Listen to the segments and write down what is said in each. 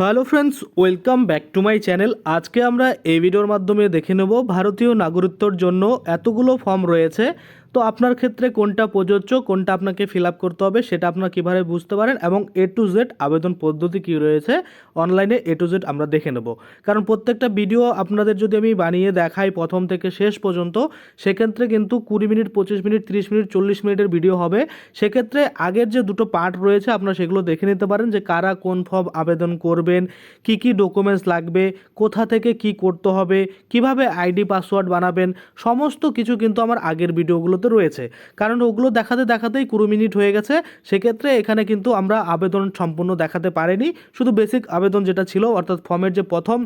Hello friends welcome back to my channel আজকে আমরা এই ভিডিওর মাধ্যমে দেখে নেব ভারতীয় নাগরিকত্বর জন্য এতগুলো ফর্ম রয়েছে। তো আপনার ক্ষেত্রে কোনটা প্রযোজ্য, কোনটা আপনাকে ফিল আপ করতে হবে সেটা আপনারা কীভাবে বুঝতে পারেন এবং এ টু জেড আবেদন পদ্ধতি কী রয়েছে অনলাইনে এ টু জেড আমরা দেখে নেব। কারণ প্রত্যেকটা ভিডিও আপনাদের যদি আমি বানিয়ে দেখাই প্রথম থেকে শেষ পর্যন্ত, সেক্ষেত্রে কিন্তু কুড়ি মিনিট, পঁচিশ মিনিট, তিরিশ মিনিট, চল্লিশ মিনিটের ভিডিও হবে। সেক্ষেত্রে আগের যে দুটো পার্ট রয়েছে, আপনারা সেগুলো দেখে নিতে পারেন যে কারা কোন ফর্ম আবেদন করবেন, কি কি ডকুমেন্টস লাগবে, কোথা থেকে কি করতে হবে, কীভাবে আইডি পাসওয়ার্ড বানাবেন, সমস্ত কিছু কিন্তু আমার আগের ভিডিওগুলোতে রয়েছে। কারণ ওগুলো দেখাতে দেখাতেই কুড়ি মিনিট হয়ে গেছে। সেক্ষেত্রে এখানে কিন্তু আমরা আবেদন সম্পূর্ণ দেখাতে পারিনি। শুধু বেসিক আবেদন যেটা ছিল, অর্থাৎ ফর্মের যে প্রথম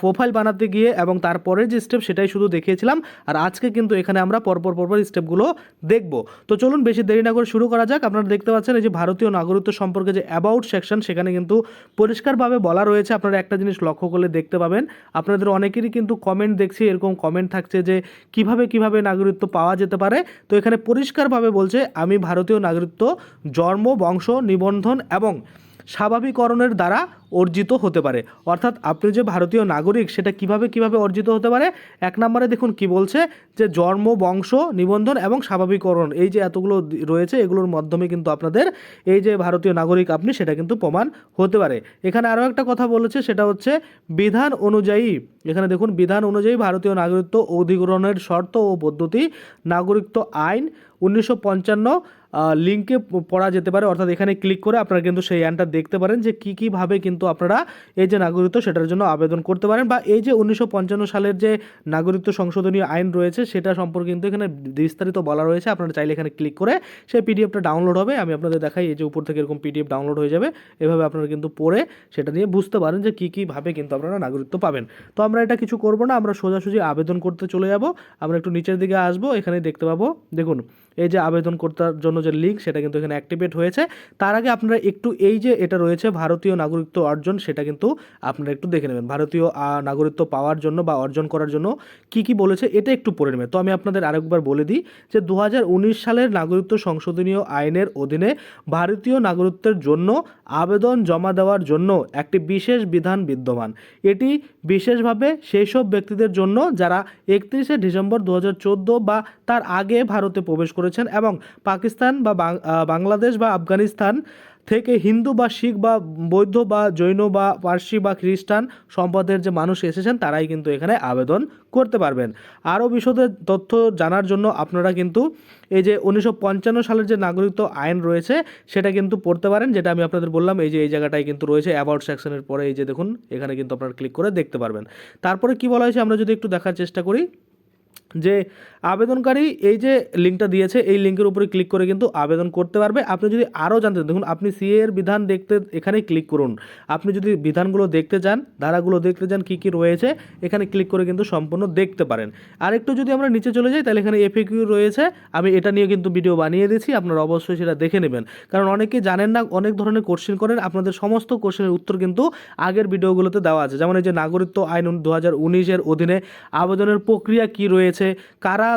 প্রোফাইল বানাতে গিয়ে এবং তারপরের যে স্টেপ সেটাই শুধু দেখিয়েছিলাম। আর আজকে কিন্তু এখানে আমরা পরপর পরপর স্টেপগুলো দেখব। তো চলুন বেশি দেরি না করে শুরু করা যাক। আপনারা দেখতে পাচ্ছেন এই যে ভারতীয় নাগরিকত্ব সম্পর্কে যে অ্যাবাউট সেকশন সেখানে কিন্তু পরিষ্কারভাবে বলা রয়েছে। আপনারা একটা জিনিস লক্ষ্য করলে দেখতে পাবেন। আপনাদের অনেকেরই কিন্তু কমেন্ট দেখছি, এরকম কমেন্ট থাকছে যে কীভাবে কীভাবে নাগরিকত্ব পাওয়া যেতে পারে। তো এখানে পরিষ্কারভাবে বলছে আমি ভারতীয় নাগরিকত্ব জন্ম বংশ নিবন্ধন এবং স্বাভাবিকরণের দ্বারা অর্জিত হতে পারে। অর্থাৎ আপনি যে ভারতীয় নাগরিক, সেটা কীভাবে কীভাবে অর্জিত হতে পারে? এক নম্বরে দেখুন কি বলছে যে জন্ম, বংশ, নিবন্ধন এবং স্বাভাবিকরণ এই যে এতগুলো রয়েছে, এগুলোর মাধ্যমে কিন্তু আপনাদের এই যে ভারতীয় নাগরিক আপনি, সেটা কিন্তু প্রমাণ হতে পারে। এখানে আরও একটা কথা বলেছে, সেটা হচ্ছে বিধান অনুযায়ী, এখানে দেখুন, বিধান অনুযায়ী ভারতীয় নাগরিকত্ব অধিগ্রহণের শর্ত ও পদ্ধতি, নাগরিকত্ব আইন উনিশশো পঞ্চান্ন লিঙ্কে পড়া যেতে পারে। অর্থাৎ এখানে ক্লিক করে আপনারা কিন্তু সেই অ্যানটা দেখতে পারেন যে কী কীভাবে কিন্তু আপনারা এই যে নাগরিকত্ব সেটার জন্য আবেদন করতে পারেন বা এই যে উনিশশো পঞ্চান্ন সালের যে নাগরিকত্ব সংশোধনী আইন রয়েছে সেটা সম্পর্কে কিন্তু এখানে বিস্তারিত বলা রয়েছে। আপনারা চাইলে এখানে ক্লিক করে সেই পিডিএফটা ডাউনলোড হবে। আমি আপনাদের দেখাই এই যে উপর থেকে এরকম পিডিএফ ডাউনলোড হয়ে যাবে। এভাবে আপনারা কিন্তু পড়ে সেটা নিয়ে বুঝতে পারেন যে কী কীভাবে কিন্তু আপনারা নাগরিকত্ব পাবেন। তো আমরা এটা কিছু করব না, আমরা সোজাসুজি আবেদন করতে চলে যাব। আমরা একটু নিচের দিকে আসব এখানে দেখতে পাবো। দেখুন এই যে আবেদন করার জন্য যে লিঙ্ক সেটা কিন্তু এখানে অ্যাক্টিভেট হয়েছে। তার আগে আপনারা একটু এই যে এটা রয়েছে, ভারতীয় নাগরিকত্ব অর্জন, সেটা কিন্তু আপনারা একটু দেখে নেবেন। ভারতীয় নাগরিকত্ব পাওয়ার জন্য বা অর্জন করার জন্য কি কি বলেছে, এটা একটু পড়ে নেবেন। তো আমি আপনাদের আরেকবার বলে দিই যে দু হাজার উনিশ সালের নাগরিকত্ব সংশোধনীয় আইনের অধীনে ভারতীয় নাগরিকত্বের জন্য আবেদন জমা দেওয়ার জন্য একটি বিশেষ বিধান বিদ্যমান। এটি বিশেষভাবে সেই সব ব্যক্তিদের জন্য যারা একত্রিশে ডিসেম্বর দু হাজার চোদ্দ বা তার আগে ভারতে প্রবেশ করেছেন এবং পাকিস্তান বা বাংলাদেশ বা আফগানিস্তান থেকে হিন্দু বা শিখ বা বৌদ্ধ বা জৈন বা পার্সি বা খ্রিস্টান সম্পদের যে মানুষ এসেছেন, তারাই কিন্তু এখানে আবেদন করতে পারবেন। আরও বিশদে তথ্য জানার জন্য আপনারা কিন্তু এই যে উনিশশো পঞ্চান্ন সালের যে নাগরিকত্ব আইন রয়েছে, সেটা কিন্তু পড়তে পারেন। যেটা আমি আপনাদের বললাম, এই যে এই জায়গাটায় কিন্তু রয়েছে অ্যাবাউট সেকশনের পরে এই যে দেখুন, এখানে কিন্তু আপনারা ক্লিক করে দেখতে পারবেন। তারপরে কি বলা হয়েছে, আমরা যদি একটু দেখার চেষ্টা করি, যে আবেদনকারী এই যে লিঙ্কটা দিয়েছে, এই লিঙ্কের উপরে ক্লিক করে কিন্তু আবেদন করতে পারবে। আপনি যদি আরও জানতে দেখুন, আপনি সিএ এর বিধান দেখতে এখানে ক্লিক করুন। আপনি যদি বিধানগুলো দেখতে চান, ধারাগুলো দেখতে চান, কী কী রয়েছে, এখানে ক্লিক করে কিন্তু সম্পূর্ণ দেখতে পারেন। আর একটু যদি আমরা নিচে চলে যাই, তাহলে এখানে এফএকিউ রয়েছে। আমি এটা নিয়ে কিন্তু ভিডিও বানিয়ে দিয়েছি, আপনারা অবশ্যই সেটা দেখে নেবেন। কারণ অনেকে জানেন না, অনেক ধরনের কোশ্চেন করেন, আপনাদের সমস্ত কোশ্চেনের উত্তর কিন্তু আগের ভিডিওগুলোতে দেওয়া আছে। যেমন এই যে নাগরিকত্ব আইন দু হাজার উনিশের অধীনে আবেদনের প্রক্রিয়া কি রয়েছে, কারা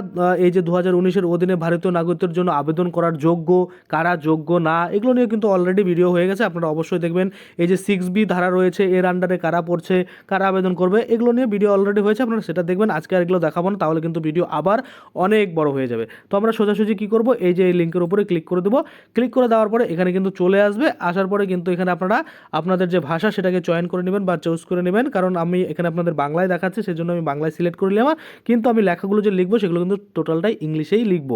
এই যে দু হাজার উনিশের অধীনে ভারতীয় নাগরিকত্বের জন্য আবেদন করার যোগ্য, কারা যোগ্য না, এগুলো নিয়ে কিন্তু অলরেডি ভিডিও হয়ে গেছে, আপনারা অবশ্যই দেখবেন। এই যে সিক্স বি ধারা রয়েছে, এর আন্ডারে কারা পড়ছে, কারা আবেদন করবে, এগুলো নিয়ে ভিডিও অলরেডি হয়েছে, আপনারা সেটা দেখবেন, আজকে আর এগুলো দেখাবো না, তাহলে কিন্তু ভিডিও আবার অনেক বড় হয়ে যাবে। তো আমরা সোজাসুজি কী করব, এই যে এই লিঙ্কের উপরে ক্লিক করে দেবো। ক্লিক করে দেওয়ার পরে এখানে কিন্তু চলে আসবে, আসার পরে কিন্তু এখানে আপনারা আপনাদের যে ভাষা সেটাকে চয়ন করে নেবেন বা চুজ করে নেবেন, কারণ আমি এখানে আপনাদের বাংলায় দেখাচ্ছি, সেজন্য আমি বাংলায় সিলেক্ট করে নিলাম। কিন্তু আমি লেখাগুলো যে লিখব, সেগুলো কিন্তু টোটালটাই ইংলিশেই লিখব।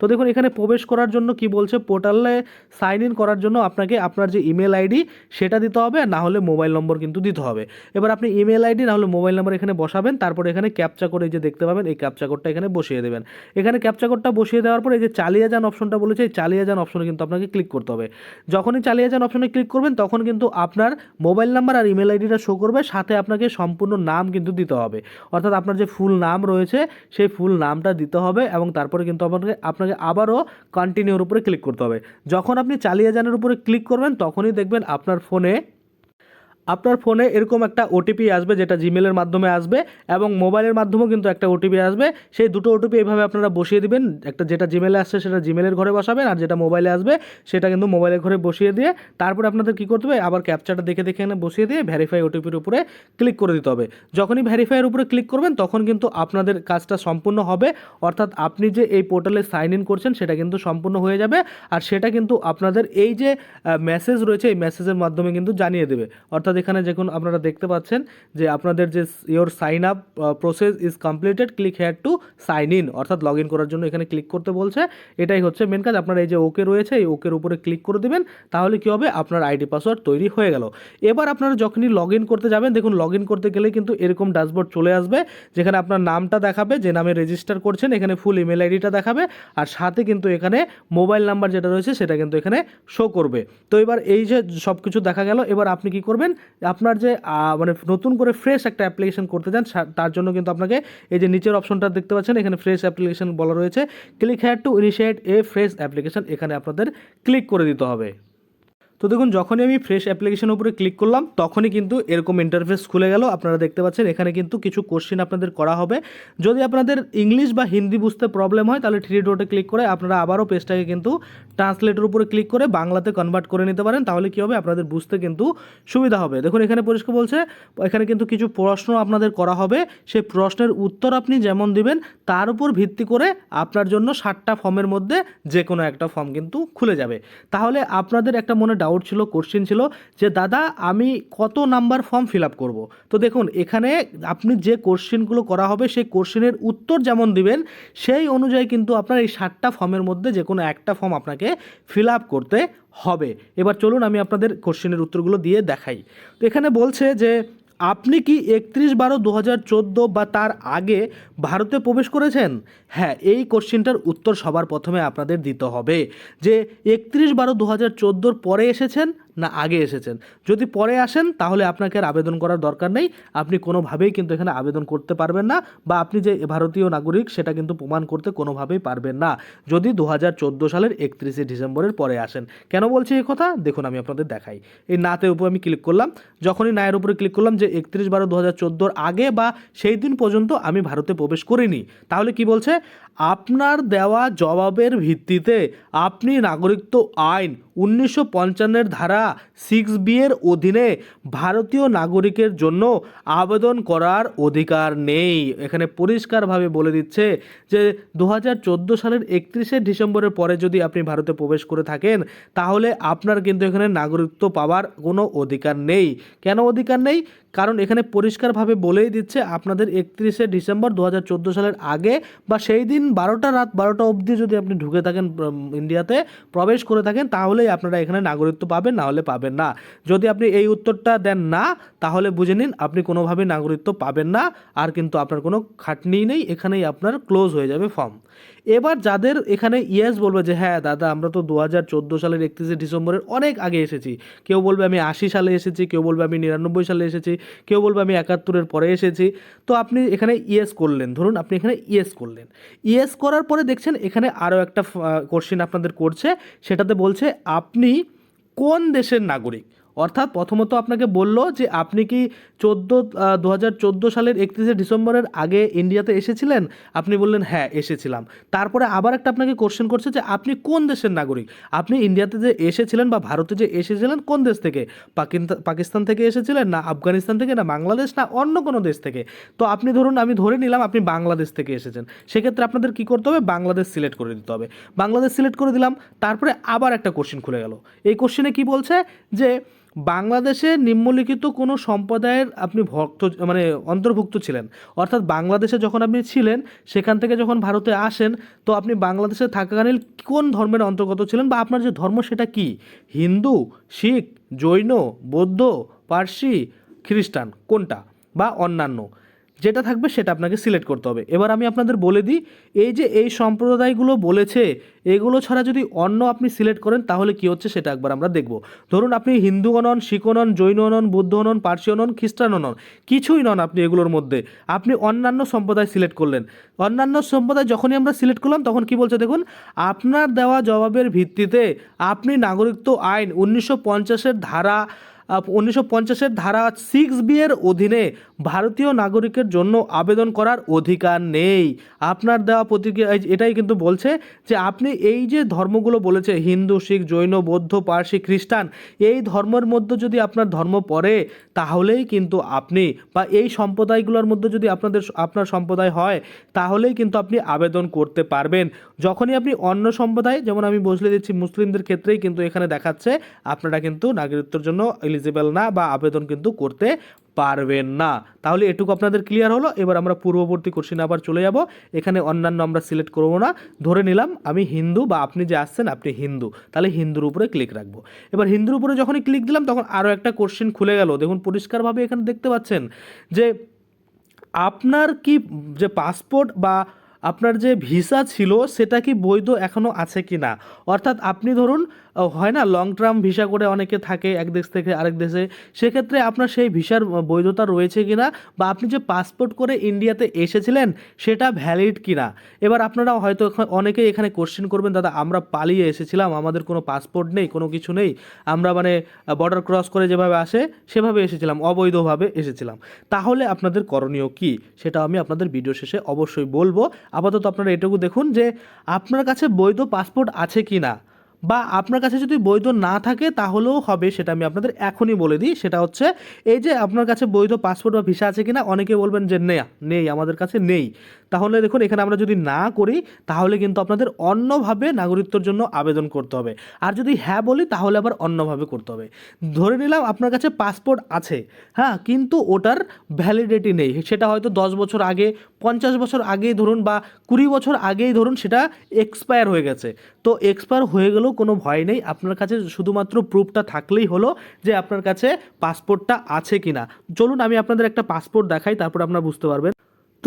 তো দেখুন, এখানে প্রবেশ করার জন্য কি বলছে? পোর্টালে সাইন ইন করার জন্য আপনাকে আপনার যে ইমেল আইডি সেটা দিতে হবে না হলে মোবাইল নম্বর কিন্তু দিতে হবে। এবার আপনি ইমেল আইডি না হলে মোবাইল নম্বর এখানে বসাবেন, তারপরে এখানে ক্যাপচা করে যে দেখতে পাবেন, এই ক্যাপচা কোডটা এখানে বসিয়ে দেবেন। এখানে ক্যাপচা কোডটা বসিয়ে দেওয়ার পরে এই যে চালিয়ে যান অপশনটা বলেছে, এই চালিয়ে যান অপশনে কিন্তু আপনাকে ক্লিক করতে হবে। যখনই চালিয়ে যান অপশনে ক্লিক করবেন, তখন কিন্তু আপনার মোবাইল নাম্বার আর ইমেল আইডিটা শো করবে, সাথে আপনাকে সম্পূর্ণ নাম কিন্তু দিতে হবে। অর্থাৎ আপনার যে ফুল নাম রয়েছে, সেই ফুল নামটা দিতে হবে এবং তারপরে কিন্তু আপনাকে আপনাকে আবারও কন্টিনিউর উপরে ক্লিক করতে হবে। যখন আপনি চালিয়ে যানের উপরে ক্লিক করবেন, তখনই দেখবেন আপনার ফোনে আপনার ফোনে এরকম একটা ওটিপি আসবে যেটা জিমেলের মাধ্যমে আসবে এবং মোবাইলের মাধ্যমেও কিন্তু একটা ওটিপি আসবে। সেই দুটো ওটিপি এইভাবে আপনারা বসিয়ে দিবেন। একটা যেটা জিমেলে আসছে সেটা জিমেলের ঘরে বসাবেন আর যেটা মোবাইলে আসবে সেটা কিন্তু মোবাইলের ঘরে বসিয়ে দিয়ে তারপরে আপনাদের কী করতে হবে? আবার ক্যাপচারটা দেখে দেখে এনে বসিয়ে দিয়ে ভেরিফাই ওটিপির উপরে ক্লিক করে দিতে হবে। যখনই ভেরিফাইয়ের উপরে ক্লিক করবেন তখন কিন্তু আপনাদের কাজটা সম্পূর্ণ হবে। অর্থাৎ আপনি যে এই পোর্টালে সাইন ইন করছেন সেটা কিন্তু সম্পূর্ণ হয়ে যাবে আর সেটা কিন্তু আপনাদের এই যে মেসেজ রয়েছে এই মেসেজের মাধ্যমে কিন্তু জানিয়ে দেবে। অর্থাৎ এখানে যখন আপনারা দেখতে পাচ্ছেন যে আপনাদের যে your sign up process is completed click here to sign in অর্থাৎ লগ ইন করার জন্য এখানে ক্লিক করতে বলছে। এটাই হচ্ছে মেন কাজ। আপনার এই যে ওকে রয়েছে, এই ওকের উপরে ক্লিক করে দেবেন, তাহলে কী হবে? আপনার আইডি পাসওয়ার্ড তৈরি হয়ে গেল। এবার আপনারা যখনই লগ ইন করতে যাবেন, দেখুন লগ ইন করতে গেলে কিন্তু এরকম ড্যাশবোর্ড চলে আসবে, যেখানে আপনার নামটা দেখাবে, যে নামে রেজিস্টার করছেন, এখানে ফুল ইমেল আইডিটা দেখাবে, আর সাথে কিন্তু এখানে মোবাইল নাম্বার যেটা রয়েছে, সেটা কিন্তু এখানে শো করবে। তো এবার এই যে সব কিছু দেখা গেল, এবার আপনি কি করবেন? আপনার যে মানে নতুন করে ফ্রেশ একটা অ্যাপ্লিকেশন করতে চান তার জন্য কিন্তু আপনাকে এই যে নিচের অপশনটা দেখতে পাচ্ছেন, এখানে ফ্রেশ অ্যাপ্লিকেশন বলা রয়েছে। Click here to initiate a fresh application এখানে আপনাদের ক্লিক করে দিতে হবে। তো দেখুন, যখনই আমি ফ্রেশ অ্যাপ্লিকেশনের উপরে ক্লিক করলাম, তখনই কিন্তু এরকম ইন্টারফেস খুলে গেল। আপনারা দেখতে পাচ্ছেন, এখানে কিন্তু কিছু কোশ্চেন আপনাদের করা হবে। যদি আপনাদের ইংলিশ বা হিন্দি বুঝতে প্রবলেম হয়, তাহলে থ্রি ডোটে ক্লিক করে আপনারা আবারও পেজটাকে কিন্তু ট্রান্সলেটের উপরে ক্লিক করে বাংলাতে কনভার্ট করে নিতে পারেন। তাহলে কী হবে? আপনাদের বুঝতে কিন্তু সুবিধা হবে। দেখুন, এখানে পরিষ্কার বলছে, এখানে কিন্তু কিছু প্রশ্ন আপনাদের করা হবে। সেই প্রশ্নের উত্তর আপনি যেমন দিবেন, তার উপর ভিত্তি করে আপনার জন্য ষাটটা ফর্মের মধ্যে যে কোনো একটা ফর্ম কিন্তু খুলে যাবে। তাহলে আপনাদের একটা মনে ডাউট ছিল কোশ্চেন ছিল যে, দাদা, আমি কত নাম্বার ফর্ম ফিল আপ করব? তো দেখুন, এখানে আপনি যে কোশ্চেনগুলো করা হবে, সেই কোশ্চেনের উত্তর যেমন দিবেন, সেই অনুযায়ী কিন্তু আপনার এই ষাটটা ফর্মের মধ্যে যে কোনো একটা ফর্ম আপনাকে ফিল আপ করতে হবে। এবার চলুন আমি আপনাদের কোশ্চেনের উত্তরগুলো দিয়ে দেখাই। তো এখানে বলছে যে আপনি কি একত্রিশ বারো দু হাজার চোদ্দ বা তার আগে ভারতে প্রবেশ করেছেন? হ্যাঁ এই কোশ্চেনটার উত্তর সবার প্রথমে আপনাদের দিতে হবে যে একত্রিশ বারো দু হাজার চোদ্দোর পরে এসেছেন না আগে এসেছেন। যদি পরে আসেন, তাহলে আপনাকে আর আবেদন করার দরকার নেই। আপনি কোনোভাবেই কিন্তু এখানে আবেদন করতে পারবেন না বা আপনি যে ভারতীয় নাগরিক, সেটা কিন্তু প্রমাণ করতে কোনোভাবেই পারবেন না। যদি দু হাজার চোদ্দ সালের একত্রিশে ডিসেম্বরের পরে আসেন। কেন বলছি এই কথা? দেখুন, আমি আপনাদের দেখাই। এই নাতের উপর আমি ক্লিক করলাম। যখনই নায়ের উপরে ক্লিক করলাম যে একত্রিশ বারো দু আগে বা সেই দিন পর্যন্ত আমি ভারতে প্রবেশ করিনি, তাহলে কি বলছে? আপনার দেওয়া জবাবের ভিত্তিতে আপনি নাগরিকত্ব আইন উনিশশো পঞ্চান্নের ধারা সিক্স বি এর অধীনে ভারতীয় নাগরিকের জন্য আবেদন করার অধিকার নেই। এখানে পরিষ্কারভাবে বলে দিচ্ছে যে দু হাজার চোদ্দ সালের একত্রিশে ডিসেম্বরের পরে যদি আপনি ভারতে প্রবেশ করে থাকেন, তাহলে আপনার কিন্তু এখানে নাগরিকত্ব পাওয়ার কোনো অধিকার নেই। কেন অধিকার নেই? কারণ এখানে পরিষ্কারভাবে বলেই দিচ্ছে আপনাদের একত্রিশে ডিসেম্বর দু হাজার চোদ্দ সালের আগে বা সেই দিন বারোটা রাত, বারোটা অবধি যদি আপনি ঢুকে থাকেন ইন্ডিয়াতে প্রবেশ করে থাকেন, তাহলেই আপনারা এখানে নাগরিকত্ব পাবেন, না হলে পাবেন না। যদি আপনি এই উত্তরটা দেন না, তাহলে বুঝে নিন, আপনি কোনোভাবে নাগরিকত্ব পাবেন না, আর কিন্তু আপনার কোনো খাটনি নেই, এখানেই আপনার ক্লোজ হয়ে যাবে ফর্ম এবার যাদের এখানে ইয়েস বলবে যে হ্যাঁ দাদা, আমরা তো দু হাজার চোদ্দ সালের একত্রিশে ডিসেম্বরের অনেক আগে এসেছি। কেউ বলবে আমি আশি সালে এসেছি, কেউ বলবে আমি নিরানব্বই সালে এসেছি, কেউ বলবে আমি একাত্তরের পরে এসেছি। তো আপনি এখানে ইয়েস করলেন। ধরুন, আপনি এখানে ইয়েস করলেন। ইয়েস করার পরে দেখছেন এখানে আরও একটা কোশ্চেন আপনাদের করছে। সেটাতে বলছে, আপনি কোন দেশের নাগরিক? অর্থাৎ প্রথমত আপনাকে বলল যে আপনি কি চোদ্দ দু হাজার সালের একত্রিশে ডিসেম্বরের আগে ইন্ডিয়াতে এসেছিলেন? আপনি বললেন হ্যাঁ এসেছিলাম। তারপরে আবার একটা আপনাকে কোশ্চেন করছে যে আপনি কোন দেশের নাগরিক? আপনি ইন্ডিয়াতে যে এসেছিলেন বা ভারতে যে এসেছিলেন, কোন দেশ থেকে? পাকিস্তান থেকে এসেছিলেন না আফগানিস্তান থেকে না বাংলাদেশ না অন্য কোনো দেশ থেকে? তো আপনি ধরুন, আমি ধরে নিলাম আপনি বাংলাদেশ থেকে এসেছেন। সেক্ষেত্রে আপনাদের কি করতে হবে? বাংলাদেশ সিলেক্ট করে দিতে হবে। বাংলাদেশ সিলেক্ট করে দিলাম, তারপরে আবার একটা কোশ্চেন খুলে গেল। এই কোশ্চেনে কি বলছে? যে বাংলাদেশে নিম্নলিখিত কোনো সম্প্রদায়ের আপনি ভক্ত মানে অন্তর্ভুক্ত ছিলেন? অর্থাৎ বাংলাদেশে যখন আপনি ছিলেন, সেখান থেকে যখন ভারতে আসেন, তো আপনি বাংলাদেশে থাকাকালীন কোন ধর্মের অন্তর্গত ছিলেন বা আপনার যে ধর্ম সেটা কি? হিন্দু, শিখ, জৈন, বৌদ্ধ, পার্সি, খ্রিস্টান, কোনটা? বা অন্যান্য। যেটা থাকবে সেটা আপনাকে সিলেক্ট করতে হবে। এবার আমি আপনাদের বলে দিই, এই যে এই সম্প্রদায়গুলো বলেছে, এগুলো ছাড়া যদি অন্য আপনি সিলেক্ট করেন, তাহলে কি হচ্ছে সেটা একবার আমরা দেখব। ধরুন আপনি হিন্দু নন শিখ নন জৈন অনন বৌদ্ধ অনন পার্সি নন খ্রিস্টান নন কিছুই নন আপনি এগুলোর মধ্যে। আপনি অন্যান্য সম্প্রদায় সিলেক্ট করলেন। অন্যান্য সম্প্রদায় যখনই আমরা সিলেক্ট করলাম, তখন কি বলছে দেখুন, আপনার দেওয়া জবাবের ভিত্তিতে আপনি নাগরিকত্ব আইন উনিশশো পঞ্চাশের ধারা উনিশশো পঞ্চাশের ধারা সিক্স বি এর অধীনে ভারতীয় নাগরিকের জন্য আবেদন করার অধিকার নেই। আপনার দেওয়া প্রতিক্রিয়া এটাই কিন্তু বলছে যে আপনি এই যে ধর্মগুলো বলেছে, হিন্দু, শিখ, জৈন, বৌদ্ধ, পার্সি, খ্রিস্টান, এই ধর্মের মধ্যে যদি আপনার ধর্ম পড়ে, তাহলেই কিন্তু আপনি বা এই সম্প্রদায়গুলোর মধ্যে যদি আপনাদের, আপনার সম্প্রদায় হয়, তাহলেই কিন্তু আপনি আবেদন করতে পারবেন। যখনই আপনি অন্য সম্প্রদায়, যেমন আমি বসলে দিচ্ছি মুসলিমদের ক্ষেত্রেই কিন্তু এখানে দেখাচ্ছে, আপনারা কিন্তু নাগরিকত্বের জন্য এলিজিবল না বা আবেদন কিন্তু করতে পারবেন না। তাহলে এটুকু আপনাদের ক্লিয়ার হলো, এবার আমরা পূর্ববর্তী কোশ্চিনে আবার চলে যাব। এখানে অন্যান্য আমরা সিলেক্ট করব না। ধরে নিলাম, আমি হিন্দু বা আপনি যে আসছেন, আপনি হিন্দু। তাহলে হিন্দুর উপরে ক্লিক রাখব। এবার হিন্দুর উপরে যখনই ক্লিক দিলাম, তখন আরও একটা কোশ্চেন খুলে গেল। দেখুন, পরিষ্কারভাবে এখানে দেখতে পাচ্ছেন যে, আপনার কি যে পাসপোর্ট বা আপনার যে ভিসা ছিল সেটা কি বৈধ এখনও আছে কি না অর্থাৎ আপনি ধরুন হয় না? লং টার্ম ভিসা করে অনেকে থাকে এক দেশ থেকে আরেক দেশে। সেক্ষেত্রে আপনার সেই ভিসার বৈধতা রয়েছে কি না বা আপনি যে পাসপোর্ট করে ইন্ডিয়াতে এসেছিলেন, সেটা ভ্যালিড কি না এবার আপনারা হয়তো অনেকেই এখানে কোশ্চেন করবেন, দাদা, আমরা পালিয়ে এসেছিলাম, আমাদের কোনো পাসপোর্ট নেই, কোনো কিছু নেই। আমরা মানে বর্ডার ক্রস করে যেভাবে আসে, সেভাবে এসেছিলাম, অবৈধভাবে এসেছিলাম। তাহলে আপনাদের করণীয় কি? সেটা আমি আপনাদের ভিডিও শেষে অবশ্যই বলব। আপাতত আপনারা এটুকু দেখুন যে, আপনার কাছে বৈধ পাসপোর্ট আছে কি না বা আপনার কাছে যদি বৈধ না থাকে, তাহলেও হবে সেটা আমি আপনাদের এখনই বলে দিই। সেটা হচ্ছে, এই যে আপনার কাছে বৈধ পাসপোর্ট বা ভিসা আছে কিনা, অনেকে বলবেন যে নেয়া, নেই, আমাদের কাছে নেই। তাহলে দেখুন, এখানে আমরা যদি না করি, তাহলে কিন্তু আপনাদের অন্যভাবে নাগরিকত্বর জন্য আবেদন করতে হবে। আর যদি হ্যাঁ বলি, তাহলে আবার অন্যভাবে করতে হবে। ধরে নিলাম আপনার কাছে পাসপোর্ট আছে হ্যাঁ কিন্তু ওটার ভ্যালিডিটি নেই। সেটা হয়তো দশ বছর আগে, পঞ্চাশ বছর আগেই ধরুন বা কুড়ি বছর আগেই ধরুন, সেটা এক্সপায়ার হয়ে গেছে। তো এক্সপায়ার হয়ে গেলেও কোনো ভয় নেই। আপনার কাছে শুধুমাত্র প্রুফটা থাকলেই হলো যে আপনার কাছে পাসপোর্টটা আছে কি না চলুন, আমি আপনাদের একটা পাসপোর্ট দেখাই, তারপর আপনারা বুঝতে পারবেন।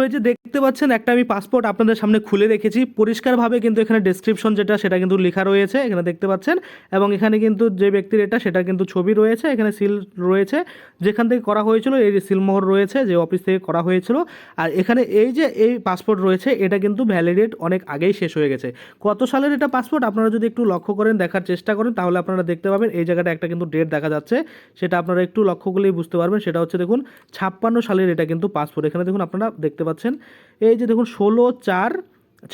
তো এই যে দেখতে পাচ্ছেন, একটা আমি পাসপোর্ট আপনাদের সামনে খুলে রেখেছি। পরিষ্কারভাবে কিন্তু এখানে ডেসক্রিপশন যেটা, সেটা কিন্তু লেখা রয়েছে, এখানে দেখতে পাচ্ছেন। এবং এখানে কিন্তু যে ব্যক্তির এটা, সেটা কিন্তু ছবি রয়েছে, এখানে সিল রয়েছে। যেখান থেকে করা হয়েছিল, এই যে সিলমোহর রয়েছে, যে অফিস থেকে করা হয়েছিল। আর এখানে এই যে, এই পাসপোর্ট রয়েছে, এটা কিন্তু ভ্যালিডেট অনেক আগেই শেষ হয়ে গেছে। কত সালের এটা পাসপোর্ট আপনারা যদি একটু লক্ষ্য করেন, দেখার চেষ্টা করেন, তাহলে আপনারা দেখতে পাবেন, এই জায়গাটা একটা কিন্তু ডেট দেখা যাচ্ছে। সেটা আপনারা একটু লক্ষ্য করলেই বুঝতে পারবেন। সেটা হচ্ছে, দেখুন, ছাপ্পান্ন সালের এটা কিন্তু পাসপোর্ট এখানে দেখুন, আপনারা দেখতে পাচ্ছেন। এই যে দেখুন ষোলো চার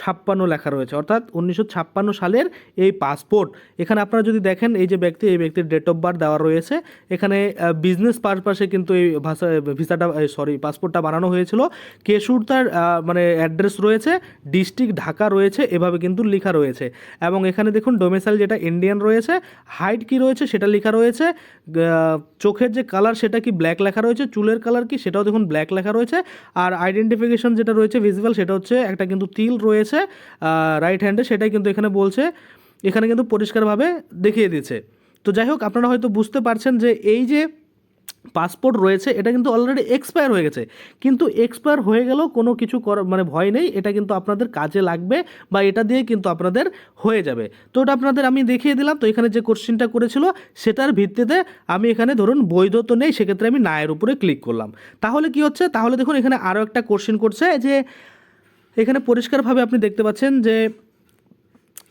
ছাপ্পান্ন লেখা রয়েছে। অর্থাৎ উনিশশো ছাপ্পান্ন সালের এই পাসপোর্ট। এখানে আপনারা যদি দেখেন, এই যে ব্যক্তি, এই ব্যক্তির ডেট অফ বার্থ দেওয়া রয়েছে। এখানে বিজনেস পারপাসে কিন্তু এই ভাষা ভিসাটা সরি পাসপোর্টটা বানানো হয়েছিল। কেশুর তার মানে অ্যাড্রেস রয়েছে ডিস্ট্রিক্ট ঢাকা রয়েছে, এভাবে কিন্তু লেখা রয়েছে। এবং এখানে দেখুন ডোমেসাইল যেটা ইন্ডিয়ান রয়েছে হাইট কি রয়েছে সেটা লেখা রয়েছে। চোখের যে কালার সেটা কি ব্ল্যাক লেখা রয়েছে, চুলের কালার কি সেটাও দেখুন ব্ল্যাক লেখা রয়েছে। আর আইডেন্টিফিকেশন যেটা রয়েছে ভিজিবল সেটা হচ্ছে একটা কিন্তু তিল রয়েছে রাইট হ্যান্ডে সেটাই কিন্তু এখানে বলছে, এখানে কিন্তু পরিষ্কারভাবে দেখিয়ে দিচ্ছে তো যাই হোক, আপনারা হয়তো বুঝতে পারছেন যে এই যে পাসপোর্ট রয়েছে, এটা কিন্তু অলরেডি এক্সপায়ার হয়ে গেছে। কিন্তু এক্সপায়ার হয়ে গেলেও কোনো কিছু কর মানে ভয় নেই, এটা কিন্তু আপনাদের কাজে লাগবে বা এটা দিয়ে কিন্তু আপনাদের হয়ে যাবে। তো ওটা আপনাদের আমি দেখিয়ে দিলাম। তো এখানে যে কোশ্চিনটা করেছিল, সেটার ভিত্তিতে আমি এখানে ধরুন বৈধ তো নেই, সেক্ষেত্রে আমি নায়ের উপরে ক্লিক করলাম। তাহলে কি হচ্ছে? তাহলে দেখুন, এখানে আরও একটা কোশ্চিন করছে যে এখানে পরিষ্কারভাবে আপনি দেখতে পাচ্ছেন যে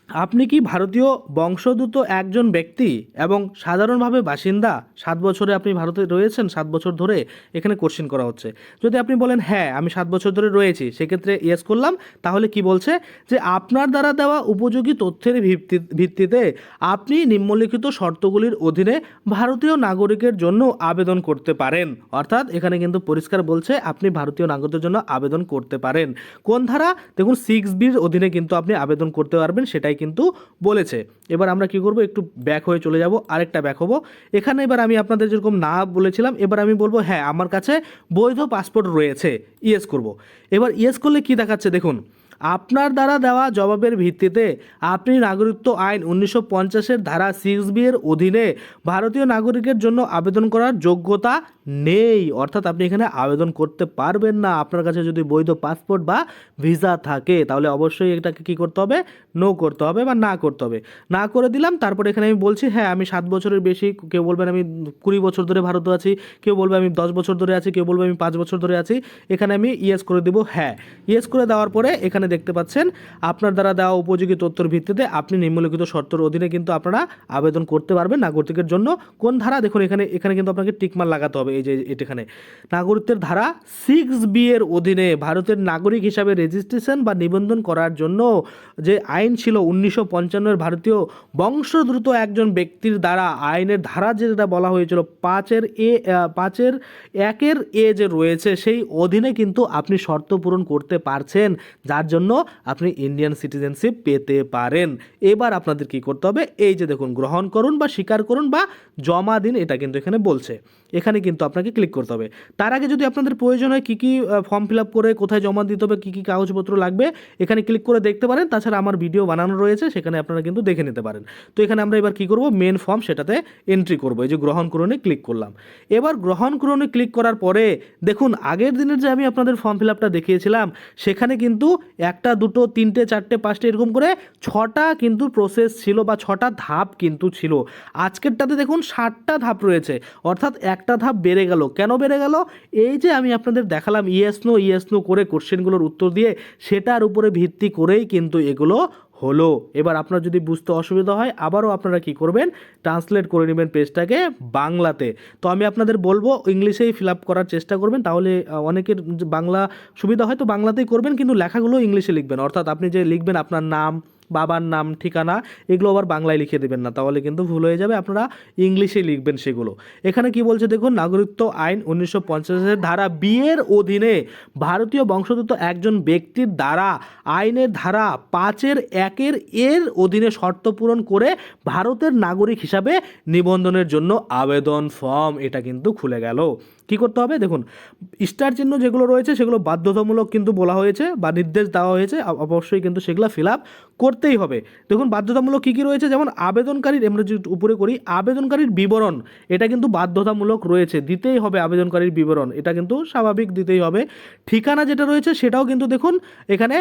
আপনি কি ভারতীয় বংশোদ্ভূত একজন ব্যক্তি এবং সাধারণভাবে বাসিন্দা? সাত বছরে আপনি ভারতে রয়েছেন, সাত বছর ধরে এখানে কোশ্চিন করা হচ্ছে। যদি আপনি বলেন হ্যাঁ আমি সাত বছর ধরে রয়েছি, সেক্ষেত্রে ইয়েস করলাম, তাহলে কি বলছে? যে আপনার দ্বারা দেওয়া উপযোগী তথ্যের ভিত্তি- ভিত্তিতে আপনি নিম্নলিখিত শর্তগুলির অধীনে ভারতীয় নাগরিকের জন্য আবেদন করতে পারেন। অর্থাৎ এখানে কিন্তু পরিষ্কার বলছে, আপনি ভারতীয় নাগরিকের জন্য আবেদন করতে পারেন। কোন ধারা? দেখুন সিক্স বির অধীনে কিন্তু আপনি আবেদন করতে পারবেন, সেটাই কিন্তু বলেছে। এবার আমরা কি করব? একটু ব্যাক হয়ে চলে যাব, আরেকটা ব্যাক হব। এখানে এবার আমি আপনাদের যেরকম না বলেছিলাম, এবার আমি বলব হ্যাঁ আমার কাছে বৈধ পাসপোর্ট রয়েছে ইয়েস করব। এবার ইয়েস করলে কি দেখাচ্ছে দেখুন, আপনার দ্বারা দেওয়া জবাবের ভিত্তিতে আপনি নাগরিকত্ব আইন উনিশশো পঞ্চাশের ধারা সিক্স বি এর অধীনে ভারতীয় নাগরিকের জন্য আবেদন করার যোগ্যতা নেই। অর্থাৎ আপনি এখানে আবেদন করতে পারবেন না। আপনার কাছে যদি বৈধ পাসপোর্ট বা ভিসা থাকে, তাহলে অবশ্যই এটাকে কী করতে হবে? নো করতে হবে বা না করতে হবে। না করে দিলাম, তারপরে এখানে আমি বলছি হ্যাঁ আমি সাত বছরের বেশি, কেউ বলবেন আমি কুড়ি বছর ধরে ভারতে আছি, কেউ বলবে আমি দশ বছর ধরে আছি, কেউ বলবে আমি পাঁচ বছর ধরে আছি। এখানে আমি ইয়েস করে দেবো হ্যাঁ। ইয়েস করে দেওয়ার পরে এখানে দেখতে পাচ্ছেন, আপনার দ্বারা দেওয়া উপযোগী তথ্যের ভিত্তিতে আপনি নিম্নলিখিত শর্তের অধীনে কিন্তু আপনারা আবেদন করতে পারবেন নাগরিকের জন্য। কোন ধারা? দেখুন, এখানে এখানে কিন্তু আপনাকে টিকমার লাগাতে হবে। এই যে এখানে নাগরিকত্বের ধারা সিক্স বি এর অধীনে ভারতের নাগরিক হিসাবে রেজিস্ট্রেশন বা নিবন্ধন করার জন্য যে আইন ছিল উনিশশো পঞ্চান্নের ভারতীয় বংশদ্রুত একজন ব্যক্তির দ্বারা আইনের ধারা যেটা বলা হয়েছিল পাঁচের এ পাঁচের একের এ যে রয়েছে সেই অধীনে কিন্তু আপনি শর্ত পূরণ করতে পারছেন, যার জন্য আপনি ইন্ডিয়ান সিটিজেনশিপ পেতে পারেন। এবার আপনাদের কি করতে হবে? এই যে দেখুন, গ্রহণ করুন বা স্বীকার করুন বা জমা দিন, এটা কিন্তু এখানে বলছে। এখানে কিন্তু আপনাকে ক্লিক করতে হবে। তার আগে যদি আপনাদের প্রয়োজন হয় কী কী ফর্ম ফিল আপ করে কোথায় জমা দিতে হবে, কী কী কাগজপত্র লাগবে, এখানে ক্লিক করে দেখতে পারেন। তাছাড়া আমার ভিডিও বানানো রয়েছে, সেখানে আপনারা কিন্তু দেখে নিতে পারেন। তো এখানে আমরা এবার কী করব? মেন ফর্ম সেটাতে এন্ট্রি করব। এই যে গ্রহণ করণে ক্লিক করলাম। এবার গ্রহণ করণে ক্লিক করার পরে দেখুন, আগের দিনের যে আমি আপনাদের ফর্ম ফিল আপটা দেখিয়েছিলাম, সেখানে কিন্তু একটা, দুটো, তিনটে, চারটে, পাঁচটা এরকম করে ছটা কিন্তু প্রসেস ছিল বা ছটা ধাপ কিন্তু ছিল। আজকেরটাতে দেখুন ষাটটা ধাপ রয়েছে। অর্থাৎ একটা ধাপ বেড়ে গেল। কেন বেড়ে গেল? এই যে আমি আপনাদের দেখালাম ইয়েস নো ইয়েস নো করে কোশ্চেনগুলোর উত্তর দিয়ে সেটার উপরে ভিত্তি করেই কিন্তু এগুলো হলো। এবার আপনার যদি বুঝতে অসুবিধা হয়, আবারও আপনারা কি করবেন? ট্রান্সলেট করে নেবেন পেজটাকে বাংলাতে। তো আমি আপনাদের বলব, ইংলিশেই ফিল আপ করার চেষ্টা করবেন, তাহলে অনেকের বাংলা সুবিধা হয়, তো বাংলাতেই করবেন, কিন্তু লেখাগুলো ইংলিশে লিখবেন। অর্থাৎ আপনি যে লিখবেন, আপনার নাম বাবার নাম, ঠিকানা, এগুলো আবার বাংলায় লিখে দেবেন না। তাহলে কিন্তু ভুল হয়ে যাবে, আপনারা ইংলিশে লিখবেন সেগুলো। এখানে কি বলছে দেখুন, নাগরিকত্ব আইন উনিশশো পঞ্চাশের ধারা বিয়ের অধীনে ভারতীয় বংশোদ্ভূত একজন ব্যক্তির দ্বারা আইনের ধারা পাঁচের একের এর অধীনে শর্ত পূরণ করে ভারতের নাগরিক হিসাবে নিবন্ধনের জন্য আবেদন ফর্ম, এটা কিন্তু খুলে গেল। কি করতে হবে? দেখুন, স্টার চিহ্ন যেগুলো রয়েছে সেগুলো বাধ্যতামূলক কিন্তু বলা হয়েছে বা নির্দেশ দেওয়া হয়েছে। অবশ্যই কিন্তু সেগুলো ফিল আপ করতেই হবে। দেখুন, বাধ্যতামূলক কী কী রয়েছে? যেমন আবেদনকারীর, আমরা উপরে করি, আবেদনকারীর বিবরণ, এটা কিন্তু বাধ্যতামূলক রয়েছে, দিতেই হবে আবেদনকারীর বিবরণ, এটা কিন্তু স্বাভাবিক দিতেই হবে। ঠিকানা যেটা রয়েছে সেটাও কিন্তু দেখুন, এখানে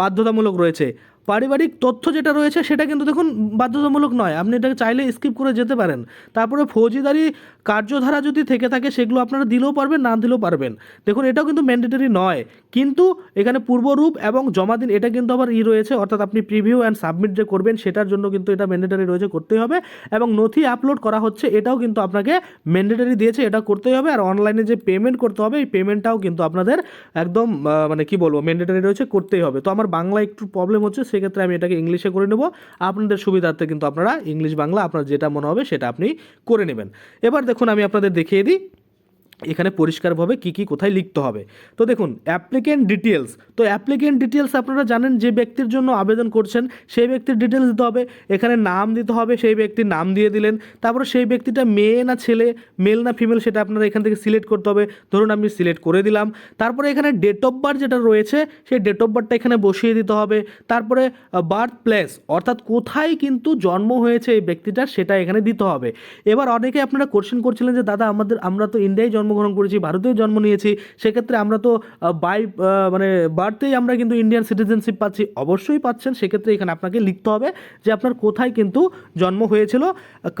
বাধ্যতামূলক রয়েছে। পারিবারিক তথ্য যেটা রয়েছে সেটা কিন্তু দেখুন বাধ্যতামূলক নয়। আপনি এটাকে চাইলে স্কিপ করে যেতে পারেন। তারপরে ফৌজিদারি কার্যধারা যদি থেকে থাকে সেগুলো আপনারা দিলেও পারবেন, না দিলেও পারবেন। দেখুন, এটাও কিন্তু ম্যান্ডেটরি নয়। কিন্তু এখানে পূর্বরূপ এবং জমা দিন, এটা কিন্তু আবার ই রয়েছে। অর্থাৎ আপনি প্রিভিউ অ্যান্ড সাবমিট যে করবেন সেটার জন্য কিন্তু এটা ম্যান্ডেটরি রয়েছে, করতেই হবে। এবং নথি আপলোড করা হচ্ছে, এটাও কিন্তু আপনাকে ম্যান্ডেটরি দিয়েছে, এটা করতেই হবে। আর অনলাইনে যে পেমেন্ট করতে হবে, এই পেমেন্টটাও কিন্তু আপনাদের একদম মানে কি বলব ম্যান্ডেটরি রয়েছে, করতেই হবে। তো আমার বাংলা একটু প্রবলেম হচ্ছে সেক্ষেত্রে আমি এটাকে ইংলিশে করে নেব। আপনাদের সুবিধার্থে কিন্তু আপনারা ইংলিশ বাংলা আপনার যেটা মনে হবে সেটা আপনি করে নেবেন। এবার দেখুন আমি আপনাদের দেখিয়ে দিই। এখানে পরিষ্কারভাবে কি কি কোথায় লিখতে হবে। তো দেখুন অ্যাপ্লিকেন্ট ডিটেলস তো অ্যাপ্লিকেন্ট ডিটেলস আপনারা জানেন যে ব্যক্তির জন্য আবেদন করছেন, সেই ব্যক্তির ডিটেলস দিতে হবে, এখানে নাম দিতে হবে, সেই ব্যক্তির নাম দিয়ে দিলেন, তারপরে সেই ব্যক্তিটা মেয়ে না ছেলে মেল না ফিমেল সেটা আপনারা এখান থেকে সিলেক্ট করতে হবে। ধরুন আমি সিলেক্ট করে দিলাম, তারপরে এখানে ডেট অফ বার্থ যেটা রয়েছে, সেই ডেট অফ বার্থটা এখানে বসিয়ে দিতে হবে, তারপরে বার্থ প্লেস অর্থাৎ কোথায় কিন্তু জন্ম হয়েছে এই ব্যক্তিটার সেটা এখানে দিতে হবে। এবার অনেকে আপনারা কোশ্চেন করছিলেন যে, দাদা, আমাদের, আমরা তো ইন্ডিয়ায় জন্মগ্রহণ করেছি, ভারতেও জন্ম নিয়েছি, সেক্ষেত্রে আমরা তো বাই মানে বার্থেই আমরা কিন্তু ইন্ডিয়ান সিটিজেনশিপ পাচ্ছি। অবশ্যই পাচ্ছেন, সেক্ষেত্রে এখানে আপনাকে লিখতে হবে যে আপনার কোথায় কিন্তু জন্ম হয়েছিল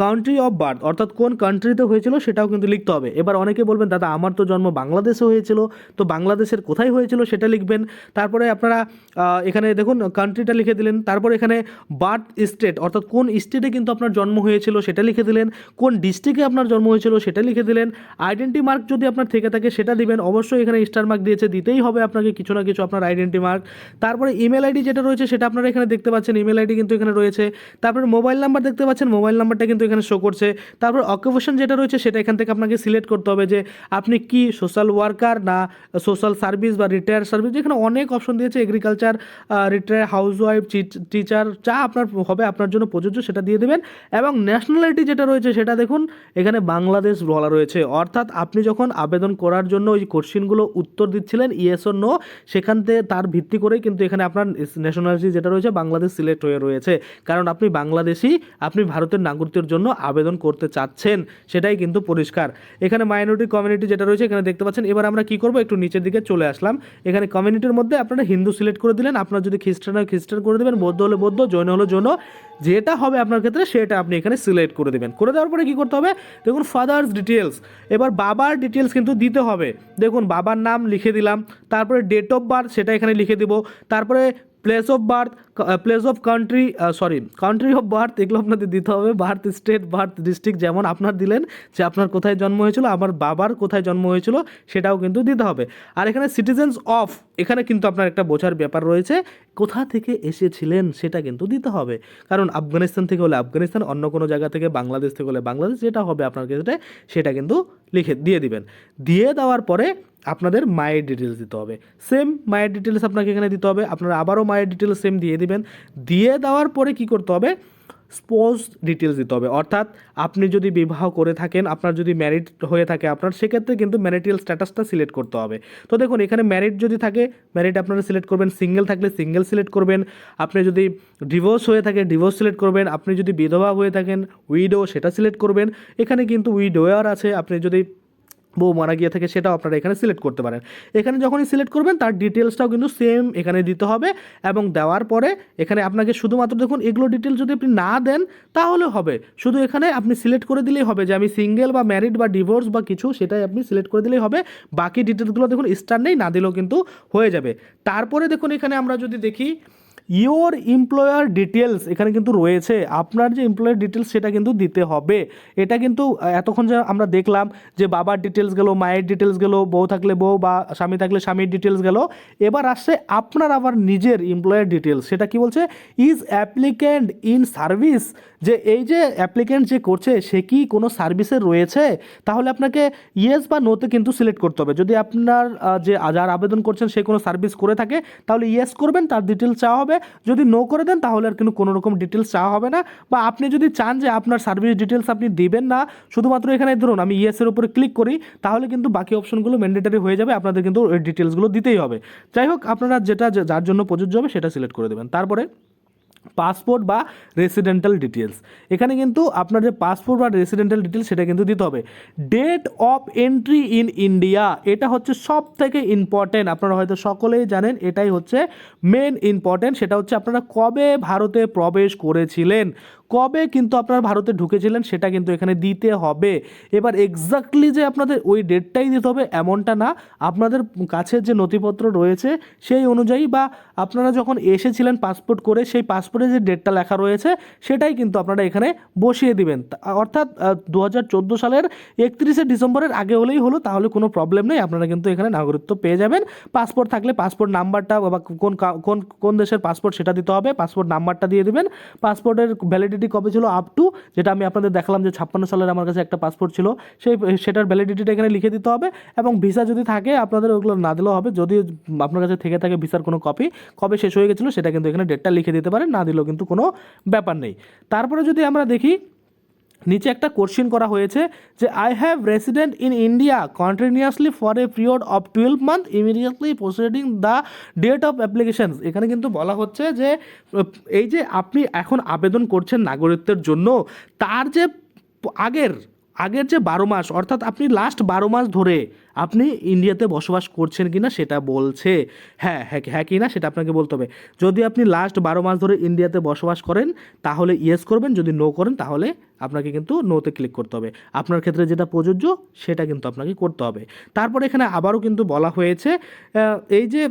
কান্ট্রি অফ বার্থ অর্থাৎ কোন কান্ট্রিতে হয়েছিল সেটাও কিন্তু লিখতে হবে। এবার অনেকে বলবেন, দাদা, আমার তো জন্ম বাংলাদেশে হয়েছিল। তো বাংলাদেশের কোথায় হয়েছিল সেটা লিখবেন। তারপরে আপনারা এখানে দেখুন কান্ট্রিটা লিখে দিলেন। তারপর এখানে বার্থ স্টেট অর্থাৎ কোন স্টেটে কিন্তু আপনার জন্ম হয়েছিল সেটা লিখে দিলেন। কোন ডিস্ট্রিক্টে আপনার জন্ম হয়েছিল সেটা লিখে দিলেন। আইডেন্টি মার্ক যদি আপনার থেকে থাকে, সেটা দিবেন। অবশ্যই এখানে স্টার মার্ক দিয়েছে, দিতেই হবে আপনাকে কিছু না কিছু আপনার আইডেন্টি মার্ক তারপরে ইমেল আইডি যেটা রয়েছে, সেটা আপনারা এখানে দেখতে পাচ্ছেন। ইমেল আইডি কিন্তু এখানে রয়েছে। তারপরে মোবাইল নাম্বার দেখতে পাচ্ছেন। মোবাইল নাম্বারটা কিন্তু এখানে শো করছে। তারপর অকুপেশন যেটা রয়েছে, সেটা এখান থেকে আপনাকে সিলেক্ট করতে হবে যে, আপনি কি সোশ্যাল ওয়ার্কার না সোশ্যাল সার্ভিস বা রিটায়ার সার্ভিস যেখানে অনেক অপশন দিয়েছে agriculture retire housewife teacher যা আপনার হবে আপনার জন্য প্রযোজ্য, সেটা দিয়ে দেবেন। এবং ন্যাশনালিটি যেটা রয়েছে, সেটা দেখুন, এখানে বাংলাদেশ বলা রয়েছে। অর্থাৎ আপনি যখন আবেদন করার জন্য ওই কোশ্চিনগুলো উত্তর দিচ্ছিলেন ইয়েস ও নো সেখান থেকে তার ভিত্তি করেই কিন্তু এখানে আপনার ন্যাশনালিটি যেটা রয়েছে বাংলাদেশ সিলেক্ট হয়ে রয়েছে। কারণ আপনি বাংলাদেশি, আপনি ভারতের নাগরিকত্বের জন্য আবেদন করতে চাচ্ছেন, সেটাই কিন্তু পরিষ্কার। এখানে মাইনরিটি কমিউনিটি যেটা রয়েছে, এখানে দেখতে পাচ্ছেন, এবার আমরা কি করব, একটু নিচের দিকে চলে আসলাম। এখানে কমিউনিটির মধ্যে আপনারা হিন্দু সিলেক্ট করে দিলেন, আপনার যদি খ্রিস্টান হয় খ্রিস্টান করে দেবেন, বৌদ্ধ হলে বৌদ্ধ, জৈন হলে জৈন, যেটা হবে আপনার ক্ষেত্রে সেটা আপনি এখানে সিলেক্ট করে দেবেন। করে দেওয়ার পরে কি করতে হবে? দেখুন ফাদার্স ডিটেলস এবার বাবার ডিটেলস কিন্তু দিতে হবে। দেখুন, বাবার নাম লিখে দিলাম, তারপরে ডেট অফ বার্থ সেটা এখানে লিখে দিব, তারপরে place of birth place of country sorry country of birth এগুলো আপনাদের দিতে হবে। বার্থ স্টেট বার্থ ডিস্ট্রিক্ট যেমন আপনার দিলেন, যে আপনার কোথায় জন্ম হয়েছিল, আমার বাবার কোথায় জন্ম হয়েছিল, সেটাও কিন্তু দিতে হবে। আর এখানে সিটিজেন্স অফ এখানে কিন্তু আপনার একটা বোঝার ব্যাপার রয়েছে, কোথা থেকে এসেছিলেন সেটা কিন্তু দিতে হবে। কারণ আফগানিস্তান থেকে হলে আফগানিস্তান, অন্য কোনো জায়গা থেকে, বাংলাদেশ থেকে হলে বাংলাদেশ, যেটা হবে আপনার ক্ষেত্রে, সেটা কিন্তু লিখে, দিয়ে দিবেন। দিয়ে দেওয়ার পরে আপনাদের মায়ের ডিটেলস দিতে হবে। সেম মায়ের ডিটেলস আপনাকে এখানে দিতে হবে, আপনারা আবারও মায়ের ডিটেলস সেম দিয়ে দিবেন। দিয়ে দেওয়ার পরে কি করতে হবে? স্পোজ ডিটেলস দিতে হবে। অর্থাৎ আপনি যদি বিবাহ করে থাকেন, আপনার যদি ম্যারিড হয়ে থাকে আপনার, সেক্ষেত্রে কিন্তু ম্যারিটাল স্ট্যাটাসটা সিলেক্ট করতে হবে। তো দেখুন, এখানে ম্যারিড যদি থাকে ম্যারিড আপনারা সিলেক্ট করবেন। সিঙ্গেল থাকলে সিঙ্গেল সিলেক্ট করবেন। আপনি যদি ডিভোর্স হয়ে থাকে ডিভোর্স সিলেক্ট করবেন। আপনি যদি বিধবা হয়ে থাকেন উইডো সেটা সিলেক্ট করবেন। এখানে কিন্তু উইডোয়ার আছে। আপনি যদি বউ মারা গিয়ে থাকে সেটাও আপনারা এখানে সিলেক্ট করতে পারেন। এখানে যখনই সিলেক্ট করবেন, তার ডিটেলসটাও কিন্তু সেম এখানে দিতে হবে এবং দেওয়ার পরে এখানে আপনাকে শুধুমাত্র দেখুন, এগুলো ডিটেলস যদি আপনি না দেন, তাহলে হবে। শুধু এখানে আপনি সিলেক্ট করে দিলেই হবে যে, আমি সিঙ্গেল বা ম্যারিড বা ডিভোর্স বা কিছু, সেটাই আপনি সিলেক্ট করে দিলেই হবে। বাকি ডিটেলসগুলো দেখুন স্টার নেই, না দিলেও কিন্তু হয়ে যাবে। তারপরে দেখুন, এখানে আমরা যদি দেখি ইওর এমপ্লয়ার ডিটেলস এখানে কিন্তু রয়েছে। আপনার যে এমপ্লয়ার ডিটেলস সেটা কিন্তু দিতে হবে। এটা কিন্তু এতক্ষণ যে আমরা দেখলাম যে বাবার ডিটেলস গেল, মায়ের ডিটেলস গেল, বউ থাকলে বউ বা স্বামী থাকলে স্বামীর ডিটেলস গেল। এবার আসছে আপনার আবার নিজের এমপ্লয়ার ডিটেলস সেটা কি বলছে? ইজ অ্যাপ্লিক্যান্ট ইন সার্ভিস যে এই যে অ্যাপ্লিক্যান্ট যে করছে, সে কি কোনো সার্ভিসে রয়েছে? তাহলে আপনাকে ইয়েস বা নোতে কিন্তু সিলেক্ট করতে হবে। যদি আপনার যে, যার আবেদন করছেন, সে কোনো সার্ভিস করে থাকে, তাহলে ইয়েস করবেন, তার ডিটেলস চাওয়া হবে। যদি নো করে দেন, তাহলে আর কিন্তু কোনো রকম ডিটেলস চাওয়া হবে না। বা আপনি যদি চান যে আপনার সার্ভিস ডিটেলস আপনি দিবেন না, শুধুমাত্র এখানে ধরুন আমি ইয়েসের উপরে ক্লিক করি, তাহলে কিন্তু বাকি অপশনগুলো ম্যান্ডেটারি হয়ে যাবে, আপনাদের কিন্তু ওই ডিটেলসগুলো দিতেই হবে। যাই হোক, আপনারা যেটা, যার জন্য প্রযোজ্য হবে, সেটা সিলেক্ট করে দেবেন। তারপরে পাসপোর্ট বা রেসিডেন্টাল ডিটেলস এখানে কিন্তু আপনার যে পাসপোর্ট বা রেসিডেন্টাল ডিটেলস সেটা কিন্তু দিতে হবে। Date of entry in India এটা হচ্ছে সব থেকে ইম্পর্টেন্ট আপনারা হয়তো সকলেই জানেন, এটাই হচ্ছে মেন ইম্পর্টেন্ট সেটা হচ্ছে আপনারা কবে ভারতে প্রবেশ করেছিলেন? কবে কিন্তু আপনারা ভারতে ঢুকেছিলেন সেটা কিন্তু এখানে দিতে হবে। এবার এক্স্যাক্টলি যে আপনাদের ওই ডেটটাই দিতে হবে এমনটা না। আপনাদের কাছে যে নথিপত্র রয়েছে সেই অনুযায়ী বা আপনারা যখন এসেছিলেন পাসপোর্ট করে সেই পাসপোর্টে যে ডেটটা লেখা রয়েছে সেটাই কিন্তু আপনারা এখানে বসিয়ে দিবেন। অর্থাৎ দু হাজার চোদ্দ সালের একত্রিশে ডিসেম্বরের আগে হলেই হলো, তাহলে কোনো প্রবলেম নেই। আপনারা কিন্তু এখানে নাগরিকত্ব পেয়ে যাবেন। পাসপোর্ট থাকলে পাসপোর্ট নাম্বারটা বা কোন কোন কোন দেশের পাসপোর্ট সেটা দিতে হবে। পাসপোর্ট নাম্বারটা দিয়ে দিবেন। পাসপোর্টের ভ্যালিডিটি কবে ছিল? আপ টু যেটা আমি আপনাদের দেখালাম যে ছাপ্পান্ন সালের আমার কাছে একটা পাসপোর্ট ছিল, সেই, সেটার ভ্যালিডিটিটা এখানে লিখে দিতে হবে এবং ভিসা যদি থাকে, আপনাদের ওগুলো না দিলেও হবে। যদি আপনার কাছে থেকে থাকে ভিসার কোনো কপি কবে শেষ হয়ে গেছিল সেটা কিন্তু এখানে ডেটটা লিখে দিতে পারে না দিলেও কিন্তু কোনো ব্যাপার নেই। তারপরে যদি আমরা দেখি নিচে একটা কোশ্চিন করা হয়েছে যে I have resident in India continuously for a period of twelve month immediately proceeding the date of application এখানে কিন্তু বলা হচ্ছে যে, এই যে আপনি এখন আবেদন করছেন নাগরিকত্বের জন্য, তার যে আগের আগের যে বারো মাস, অর্থাৎ আপনি লাস্ট বারো মাস ধরে আপনি ইন্ডিয়াতে বসবাস করছেন কি না সেটা বলছে। হ্যাঁ হ্যাঁ হ্যাঁ কি না সেটা আপনাকে বলতে হবে। যদি আপনি লাস্ট বারো মাস ধরে ইন্ডিয়াতে বসবাস করেন, তাহলে ইয়েস করবেন। যদি নো করেন, তাহলে আপনাকে কিন্তু নোতে ক্লিক করতে হবে। আপনার ক্ষেত্রে যেটা প্রযোজ্য, সেটা কিন্তু আপনাকে করতে হবে। তারপরে এখানে আবারও কিন্তু বলা হয়েছে এই যে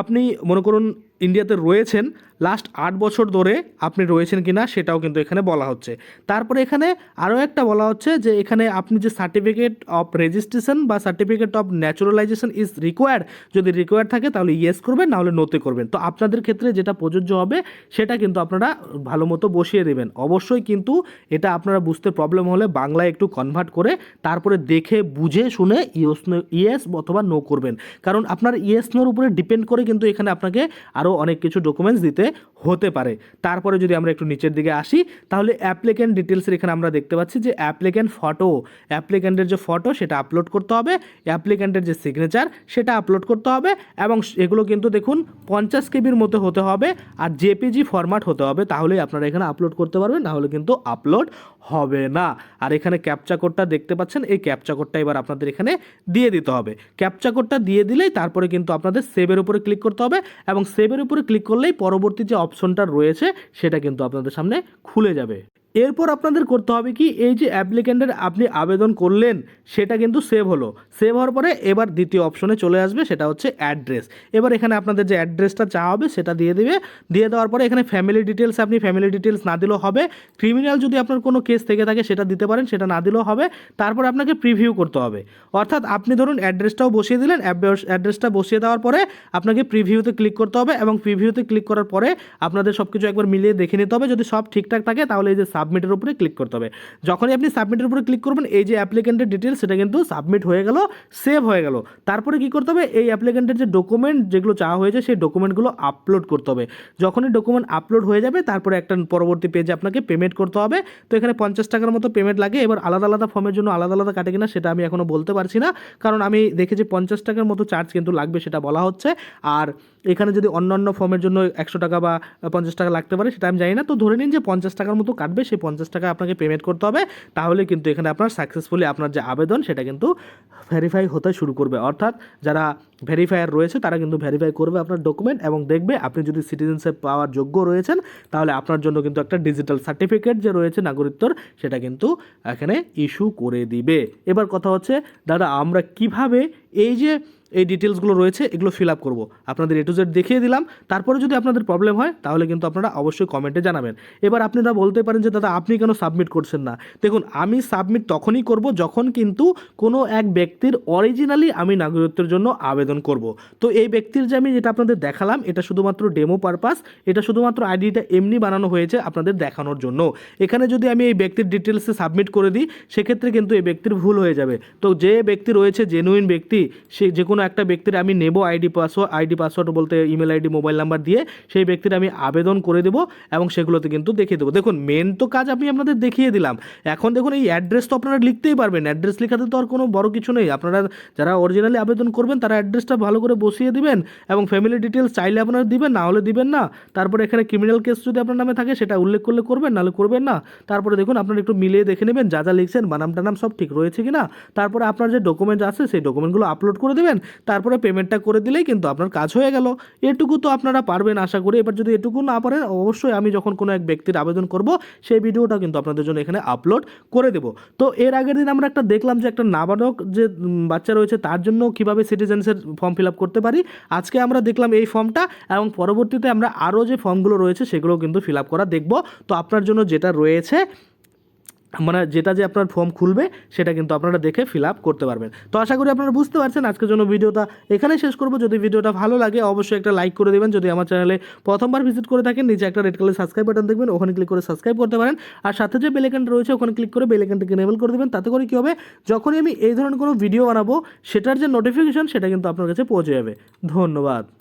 আপনি মনে করুন ইন্ডিয়াতে রয়েছেন লাস্ট আট বছর ধরে আপনি রয়েছেন কিনা সেটাও কিন্তু এখানে বলা হচ্ছে। তারপরে এখানে আরও একটা বলা হচ্ছে যে এখানে আপনি যে সার্টিফিকেট অফ রেজিস্ট্রেশন বা certificate of naturalisation is required যদি রিকোয়ার্ড থাকে তাহলে ইয়েস করবেন, নাহলে নোতে করবেন। তো আপনাদের ক্ষেত্রে যেটা প্রযোজ্য হবে সেটা কিন্তু আপনারা ভালো মতো বসিয়ে দেবেন। অবশ্যই কিন্তু এটা আপনারা বুঝতে প্রবলেম হলে বাংলায় একটু কনভার্ট করে তারপরে দেখে, বুঝে, শুনে ইয়েস ইয়েস অথবা নো করবেন। কারণ আপনার ইয়েস নোর উপরে ডিপেন্ড করে কিন্তু এখানে আপনাকে আরও আরও অনেক কিছু ডকুমেন্টস দিতে হতে পারে। তারপরে যদি আমরা একটু নিচের দিকে আসি, তাহলে অ্যাপ্লিক্যান্ট ডিটেলসের এখানে আমরা দেখতে পাচ্ছি যে অ্যাপ্লিক্যান্ট ফটো অ্যাপ্লিক্যান্টের যে ফটো সেটা আপলোড করতে হবে অ্যাপ্লিক্যান্টের যে সিগনেচার সেটা আপলোড করতে হবে এবং এগুলো কিন্তু দেখুন পঞ্চাশ কেবির মতো হতে হবে আর জেপিজি ফরম্যাট হতে হবে, তাহলেই আপনারা এখানে আপলোড করতে পারবেন, নাহলে কিন্তু আপলোড হবে না। আর এখানে ক্যাপচা কোডটা দেখতে পাচ্ছেন, এই ক্যাপচা কোডটা এবার আপনাদের এখানে দিয়ে দিতে হবে। ক্যাপচা কোডটা দিয়ে দিলেই তারপরে কিন্তু আপনাদের সেভের উপরে ক্লিক করতে হবে এবং সেভের উপরে ক্লিক করলেই পরবর্তী যে অপশনটা রয়েছে সেটা কিন্তু আপনাদের সামনে খুলে যাবে। এরপর আপনাদের করতে হবে কি, এই যে অ্যাপ্লিকেন্টের আপনি আবেদন করলেন, সেটা কিন্তু সেভ হলো। সেভ হওয়ার পরে এবার দ্বিতীয় অপশনে চলে আসবে, সেটা হচ্ছে অ্যাড্রেস এবার এখানে আপনাদের যে অ্যাড্রেসটা চাওয়া হবে, সেটা দিয়ে দেবে। দিয়ে দেওয়ার পরে এখানে ফ্যামিলি ডিটেলস আপনি ফ্যামিলি ডিটেলস না দিলেও হবে। ক্রিমিনাল যদি আপনার কোনো কেস থেকে থাকে, সেটা দিতে পারেন, সেটা না দিলেও হবে। তারপর আপনাকে প্রিভিউ করতে হবে। অর্থাৎ আপনি ধরুন অ্যাড্রেসটাও বসিয়ে দিলেন অ্যাড্রেসটা বসিয়ে দেওয়ার পরে আপনাকে প্রিভিউতে ক্লিক করতে হবে এবং প্রিভিউতে ক্লিক করার পরে আপনাদের সব কিছু একবার মিলিয়ে দেখে নিতে হবে। যদি সব ঠিকঠাক থাকে, তাহলে এই যে সাবমিটের উপরে ক্লিক করতে হবে। যখনই আপনি সাবমিটের উপরে ক্লিক করবেন, এই যে অ্যাপ্লিকেন্টের ডিটেলস সেটা কিন্তু সাবমিট হয়ে গেল সেভ হয়ে গেল। তারপরে কি করতে হবে? এই অ্যাপ্লিকেন্টের যে ডকুমেন্ট যেগুলো চাওয়া হয়েছে, সেই ডকুমেন্টগুলো আপলোড করতে হবে। যখনই ডকুমেন্ট আপলোড হয়ে যাবে, তারপরে একটা পরবর্তী পেজে আপনাকে পেমেন্ট করতে হবে। তো এখানে পঞ্চাশ টাকার মতো পেমেন্ট লাগে। এবার আলাদা আলাদা ফর্মের জন্য আলাদা আলাদা কাটে কিনা, সেটা আমি এখনও বলতে পারছি না। কারণ আমি দেখেছি পঞ্চাশ টাকার মতো চার্জ কিন্তু লাগবে, সেটা বলা হচ্ছে। আর এখানে যদি অন্য অন্য ফর্মের জন্য একশো টাকা বা পঞ্চাশ টাকা লাগতে পারে, সেটা আমি জানি না। তো ধরে নিন যে পঞ্চাশ টাকার মতো কাটবে, সেই পঞ্চাশ টাকা আপনাকে পেমেন্ট করতে হবে। তাহলে কিন্তু এখানে আপনার সাকসেসফুলি আপনার যে আবেদন, সেটা কিন্তু ভেরিফাই হতে শুরু করবে। অর্থাৎ যারা ভেরিফায়ার রয়েছে, তারা কিন্তু ভেরিফাই করবে আপনার ডকুমেন্ট এবং দেখবে আপনি যদি সিটিজেনশিপ পাওয়ার যোগ্য রয়েছেন, তাহলে আপনার জন্য কিন্তু একটা ডিজিটাল সার্টিফিকেট যে রয়েছে নাগরিকত্বর, সেটা কিন্তু এখানে ইস্যু করে দিবে। এবার কথা হচ্ছে, দাদা, আমরা কীভাবে এই যে এই ডিটেলসগুলো রয়েছে, এগুলো ফিল আপ করব। আপনাদের এ টু জেড দেখিয়ে দিলাম, তারপরে যদি আপনাদের প্রবলেম হয়, তাহলে কিন্তু আপনারা অবশ্যই কমেন্টে জানাবেন। এবার আপনারা বলতে পারেন যে, দাদা, আপনি কেন সাবমিট করছেন না? দেখুন, আমি সাবমিট তখনই করব যখন কিন্তু কোনো এক ব্যক্তির অরিজিনালি আমি নাগরিকত্বের জন্য আবেদন করব। তো এই ব্যক্তির যে আমি যেটা আপনাদের দেখালাম, এটা শুধুমাত্র ডেমো পারপাস এটা শুধুমাত্র আইডিটা এমনি বানানো হয়েছে আপনাদের দেখানোর জন্য। এখানে যদি আমি এই ব্যক্তির ডিটেলসে সাবমিট করে দিই, সেক্ষেত্রে কিন্তু এই ব্যক্তির ভুল হয়ে যাবে। তো যে ব্যক্তি রয়েছে জেনুইন ব্যক্তি, সে যে কোনো একটা ব্যক্তির আমি নেব আইডি পাসওয়ার্ড আইডি পাসওয়ার্ড বলতে ইমেল আইডি মোবাইল নাম্বার দিয়ে সেই ব্যক্তির আমি আবেদন করে দেবো এবং সেগুলোতে কিন্তু দেখিয়ে দেবো। দেখুন মেন তো কাজ আমি আপনাদের দেখিয়ে দিলাম। এখন দেখুন, এই অ্যাড্রেস তো আপনারা লিখতেই পারবেন। অ্যাড্রেস লেখাতে তো আর কোনো বড় কিছু নেই। আপনারা যারা অরিজিনালি আবেদন করবেন, তারা অ্যাড্রেসটা ভালো করে বসিয়ে দিবেন এবং ফ্যামিলি ডিটেলস চাইলে আপনারা দিবেন, না হলে দিবেন না। তারপরে এখানে ক্রিমিনাল কেস যদি আপনার নামে থাকে, সেটা উল্লেখ করলে করবেন নাহলে করবেন না। তারপরে দেখুন, আপনারা একটু মিলিয়ে দেখে নেবেন, যা যা লিখছেন বানাম টানাম সব ঠিক রয়েছে কি না তারপরে আপনার যে ডকুমেন্ট আছে, সেই ডকুমেন্টগুলো আপলোড করে দেবেন। তারপরে পেমেন্টটা করে দিলেই কিন্তু আপনার কাজ হয়ে গেল। এটুকু তো আপনারা পারবেন আশা করি। এবার যদি এটুকু না পারেন, অবশ্যই আমি যখন কোনো এক ব্যক্তির আবেদন করব, সেই ভিডিওটা কিন্তু আপনাদের জন্য এখানে আপলোড করে দেব। তো এর আগের দিন আমরা একটা দেখলাম যে একটা নাবালক যে বাচ্চা রয়েছে, তার জন্য কীভাবে সিটিজেন্সের ফর্ম ফিল আপ করতে পারি। আজকে আমরা দেখলাম এই ফর্মটা এবং পরবর্তীতে আমরা আরও যে ফর্মগুলো রয়েছে সেগুলো কিন্তু ফিল আপ করা দেখব। তো আপনার জন্য যেটা রয়েছে মানে যেটা যে আপনার ফর্ম খুলবে, সেটা কিন্তু আপনারা দেখে ফিল আপ করতে পারবেন। তো আশা করি আপনারা বুঝতে পারছেন, আজকের জন্য ভিডিওটা এখানে শেষ করব। যদি ভিডিওটা ভালো লাগে, অবশ্যই একটা লাইক করে দেবেন। যদি আমার চ্যানেলে প্রথমবার ভিজিট করে থাকেন, নিচে একটা রেড কালার সাবস্ক্রাইব বাটন দেখবেন, ওখানে ক্লিক করে সাবস্ক্রাইব করতে পারেন। আর সাথে যে বেলেকানটা রয়েছে, ওখানে ক্লিক করে বেলেকানটাকে এনেবল করে দেবেন। তাতে করে কী হবে, যখনই আমি এই ধরনের কোনো ভিডিও বানাবো, সেটার যে নোটিফিকেশন সেটা কিন্তু আপনার কাছে পৌঁছে যাবে। ধন্যবাদ।